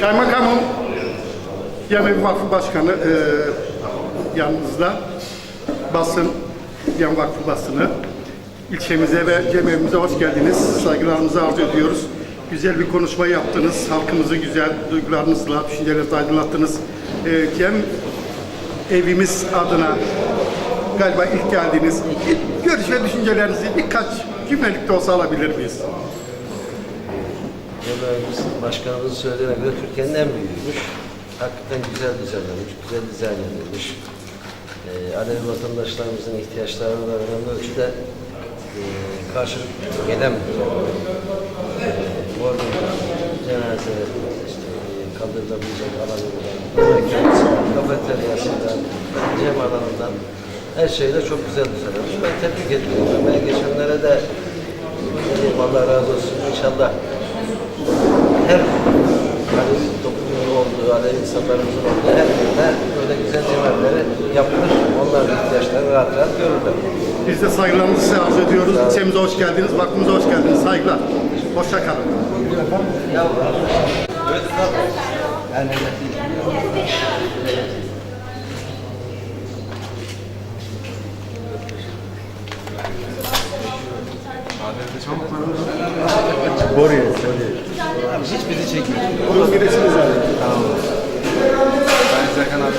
Kaymakamım, Yemek Vakfı Başkanı e, yanınızda. Basın, Yan Vakfı basını. İlçemize ve cemevimize hoş geldiniz. Saygılarımızı arz ediyoruz. Güzel bir konuşma yaptınız. Halkımızı güzel duygularınızla, düşüncelerinizle aydınlattınız. E, Cem evimiz adına galiba ilk geldiniz. İlk görüş ve düşüncelerinizi birkaç cümlelik de olsa alabilir miyiz? Yemeğimiz başkanımızın söylediğine göre Türkiye'nin en büyüğüymüş. Hakikaten güzel düzenlenmiş, güzel dizayn edilmiş. Ee, Alevi vatandaşlarımızın ihtiyaçlarına önemli ölçüde e, karşılık gelen e, Orada cenaze, işte, e, kaldırılabilecek alanından, cem alanından her şeyle çok güzel düzenlenmiş. Ben tebrik ediyorum. Emeğe geçenlere de e, Allah razı olsun. İnşallah her Alevi toplumunun olduğu, Alevi insanlarımızın olduğu her yerde böyle güzel cemaatleri yapılır. Onların ihtiyaçlarını rahat rahat görürler. Biz de saygılarımızı arz ediyoruz. İlçemize hoş geldiniz, vakfımıza hoş geldiniz. Saygılar. Hoşça kalın. Hiç bizi çekmiyor. Buyurun giresiniz abi. Ben Serkan abi.